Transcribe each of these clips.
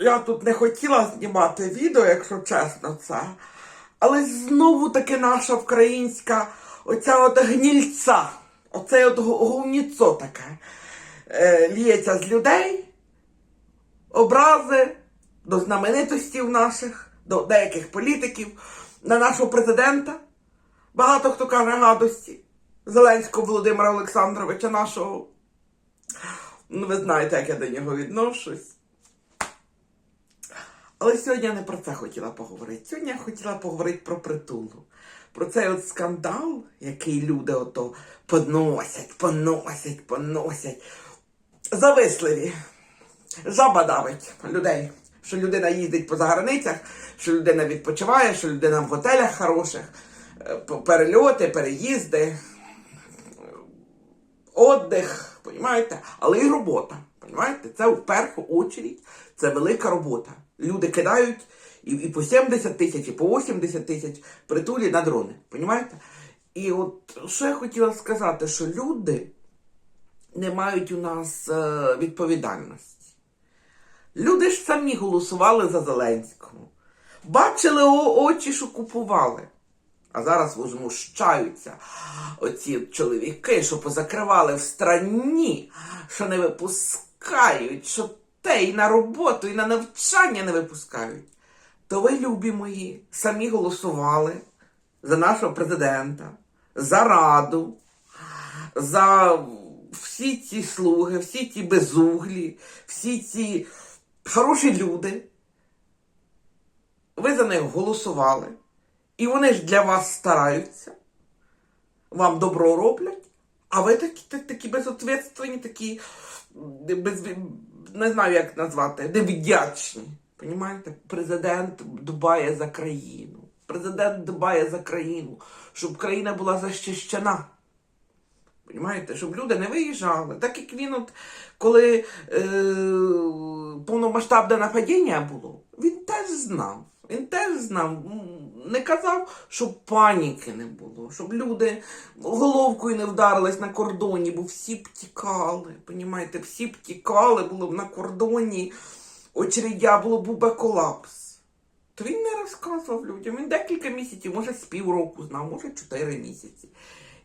Я тут не хотіла знімати відео, якщо чесно, це. Але знову таки наша українська оця от гнільця, оце от гумніцо таке, е, ліється з людей, образи до знаменитостів наших, до деяких політиків, на нашого президента. Багато хто каже гадості. Зеленського Володимира Олександровича, нашого. Ну, ви знаєте, як я до нього відношусь. Але сьогодні я не про це хотіла поговорити. Сьогодні я хотіла поговорити про притулу. Про цей от скандал, який люди ото поносять, поносять, поносять. Зависливі. Жаба давить людей. Що людина їздить по заграницях, що людина відпочиває, що людина в готелях хороших, е, перельоти, переїзди, отдих, понімаєте? Але і робота. Понімаєте? Це в першу очередь це велика робота. Люди кидають і, і по 70 тисяч, і по 80 тисяч притулі на дрони. Понімаєте? І от що я хотіла сказати, що люди не мають у нас е, відповідальності. Люди ж самі голосували за Зеленського. Бачили очі, що купували. А зараз возмущаються оці чоловіки, що позакривали в страні, що не випускають, що те і на роботу, і на навчання не випускають. То ви, любі мої, самі голосували за нашого президента, за раду, за всі ці слуги, всі ці безуглі, всі ці хороші люди. Ви за них голосували. І вони ж для вас стараються, вам добро роблять, а ви такі, та- такі безответственні, такі, без, не знаю, як назвати, невдячні. Понімаєте? Президент дбає за країну. Президент дбає за країну, щоб країна була захищена. Понімаєте, щоб люди не виїжджали. Так як він, от, коли е, повномасштабне нападіння було, він теж знав. Він теж знав, не казав, щоб паніки не було, щоб люди головкою не вдарились на кордоні, бо всі б тікали. Понімаєте, всі б тікали, було б на кордоні, очередя було б би колапс. То він не розказував людям. Він декілька місяців, може з півроку знав, може чотири місяці.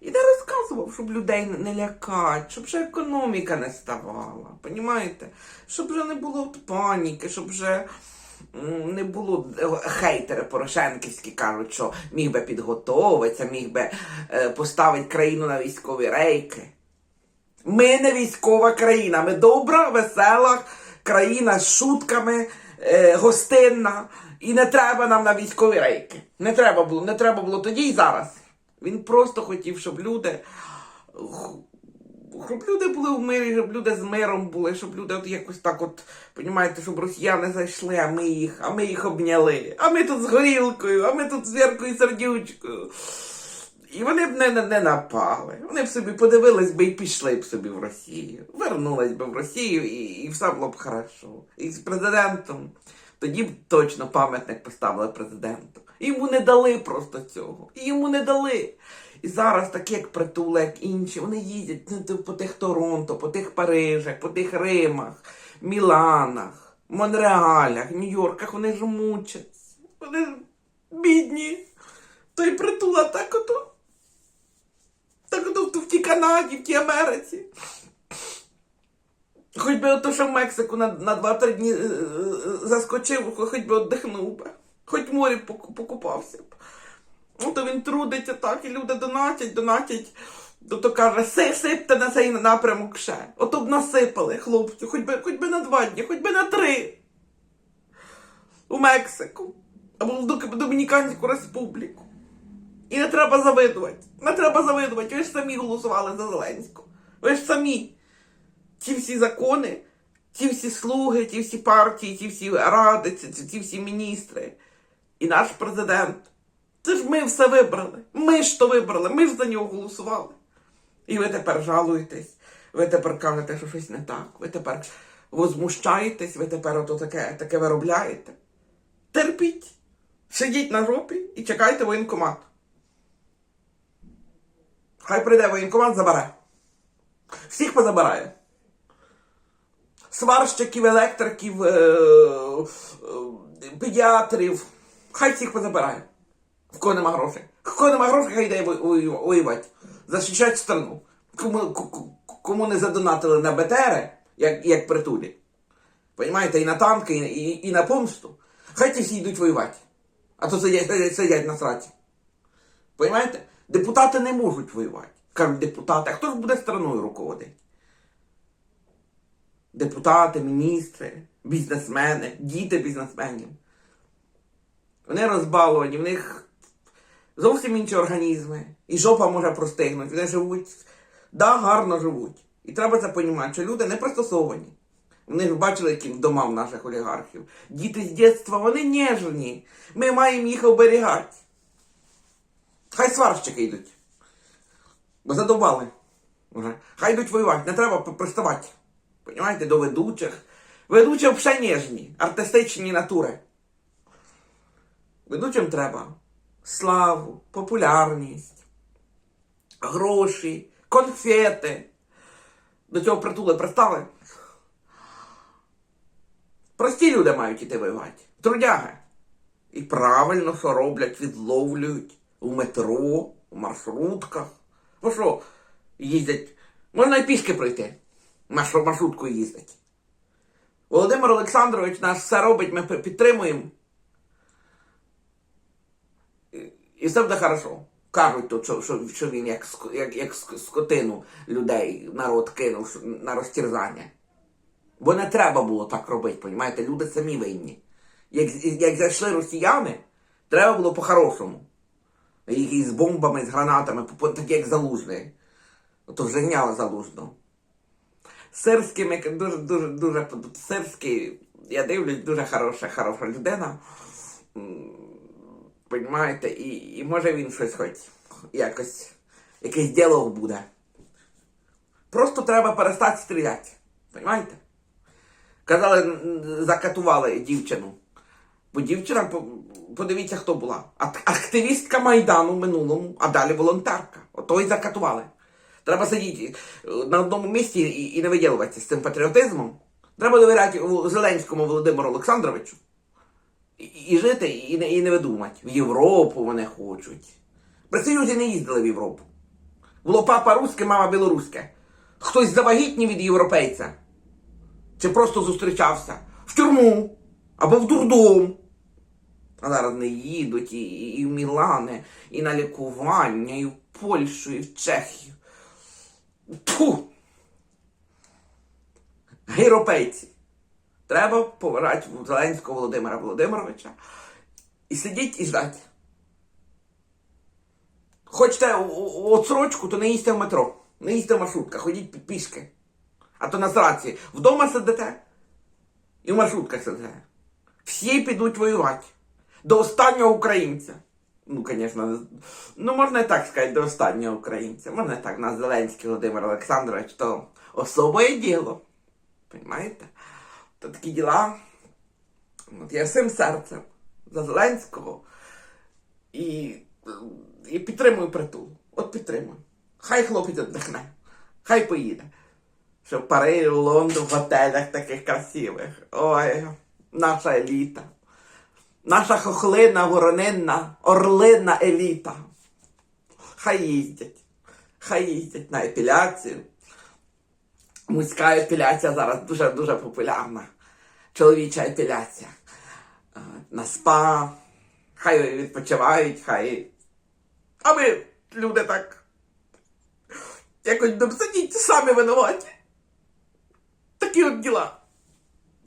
І не розказував, щоб людей не лякати, щоб вже економіка не ставала. Понімаєте? Щоб вже не було паніки, щоб вже не було е, хейтери Порошенківські кажуть, що міг би підготовитися, міг би е, поставити країну на військові рейки. Ми не військова країна, ми добра, весела країна з шутками, е, гостинна. І не треба нам на військові рейки. Не треба було, не треба було тоді і зараз. Він просто хотів, щоб люди. Щоб люди були в мирі, щоб люди з миром були, щоб люди от якось так от, понімаєте, щоб росіяни зайшли, а ми їх, а ми їх обняли. А ми тут з горілкою, а ми тут з Віркою сердючкою. І вони б не, не, не напали. Вони б собі подивились би і пішли б собі в Росію. Вернулись би в Росію і, і все було б хорошо. І з президентом. Тоді б точно пам'ятник поставили президенту. Йому не дали просто цього. Йому не дали. І зараз, такі як притули, як інші, вони їздять ну, по тих Торонто, по тих Парижах, по тих Римах, Міланах, Монреалях, Нью-Йорках, вони ж мучаться. Вони ж бідні. Той притула так ото. Так ото в тій Канаді, в тій Америці. Хоч би ото, що в Мексику на, на 2-3 дні е, е, заскочив, хоч би віддихнув би. Хоч морі покупався б. Ну, то він трудиться так, і люди донатять, донатять. То, то каже, си, сипте на цей напрямок ще. Ото б насипали, хлопці, хоч би, хоч би на два дні, хоч би на три. У Мексику. Або в Домініканську республіку. І не треба завидувати. Не треба завидувати. Ви ж самі голосували за Зеленського. Ви ж самі. Ті всі закони, ті всі слуги, ті всі партії, ті всі ради, ті всі міністри. І наш президент. Це ж ми все вибрали. Ми ж то вибрали, ми ж за нього голосували. І ви тепер жалуєтесь, ви тепер кажете, що щось не так, ви тепер возмущаєтесь, ви тепер ото таке, таке виробляєте. Терпіть, сидіть на жопі і чекайте воєнкомат. Хай прийде воєнкомат, забере. Всіх позабирає. сварщиків, електриків, е, е, педіатрів. Хай всіх позабирає. В кого нема грошей. В кого нема грошей, хай йде вою- вою- воювати. Захищати страну. Кому, кому не задонатили на БТР, як, як притулі. Понімаєте, і на танки, і, і, на помсту. Хай ті всі йдуть воювати. А то сидять, сидять, на сраці. Понімаєте? Депутати не можуть воювати. Кажуть депутати, а хто ж буде страною руководити? Депутати, міністри, бізнесмени, діти бізнесменів. Вони розбаловані, в них зовсім інші організми. І жопа може простигнути. Вони живуть, да, гарно живуть. І треба це розуміти, що люди не пристосовані. Вони ж бачили, яким домам наших олігархів. Діти з дитинства, вони ніжні. Ми маємо їх оберігати. Хай сварщики йдуть. Бо задовбали. Уже. Хай йдуть воювати, не треба приставати. Понімаєте, до ведучих. Ведучі взагалі ніжні, артистичні натури. Ведучим треба славу, популярність, гроші, конфети. До цього притули пристали. Прості люди мають іти воювати. Трудяги. І правильно, що роблять, відловлюють у метро, у маршрутках. Бо що, їздять. Можна і пішки пройти. Нашу маршрутку їздить. Володимир Олександрович наш все робить, ми підтримуємо. І- все буде хорошо. Кажуть тут, що, що, що він як, як, як скотину людей народ кинув на розтірзання. Бо не треба було так робити, понімаєте? Люди самі винні. Як, як зайшли росіяни, треба було по-хорошому. Їх із бомбами, з гранатами, так як залужний. Ото вже гняли залужно. Сирський, дуже, дуже, дуже Сирський, я дивлюсь, дуже хороша, хороша людина. М, Понімаєте, і, і може він щось хоч якось, якийсь діалог буде. Просто треба перестати стріляти. Понімаєте? Казали, закатували дівчину. Бо дівчина, подивіться, хто була. Активістка Майдану в минулому, а далі волонтерка. Ото і закатували. Треба сидіти е, на одному місці і, і не виділуватися з цим патріотизмом. Треба довіряти Зеленському Володимиру Олександровичу. І, жити, і не, і не видумати. В Європу вони хочуть. При Союзі не їздили в Європу. Було папа руське, мама білоруська. Хтось завагітнів від європейця. Чи просто зустрічався в тюрму або в дурдом. А зараз не їдуть і, і, в Мілани, і на лікування, і в Польщу, і в Чехію. Тьфу! Європейці. Треба поважати Зеленського Володимира Володимировича і сидіть і ждати. Хочете отсрочку, то не їсти в метро, не їсти в маршрутках, ходіть пі- пішки. А то на сраці вдома сидите і в маршрутках сидите. Всі підуть воювати. До останнього українця. Ну, звісно, ну можна і так сказати, до останнього українця. Можна і так, на Зеленський Володимир Олександрович, то особое діло. Понимаєте? То такі діла. От я всім серцем за Зеленського і, і підтримую притул. От підтримую. Хай хлопець віддихне, хай поїде. Що в Париж, Лондон, в готелях таких красивих. Ой, наша еліта. Наша хохлина, воронинна, орлина еліта. Хай їздять. Хай їздять на епіляцію. Мужська епіляція зараз дуже-дуже популярна. Чоловіча епіляція. Е, На спа. Хай відпочивають, хай. А ми, люди, так. Якось сидіть сидіти самі винуваті. Такі от діла.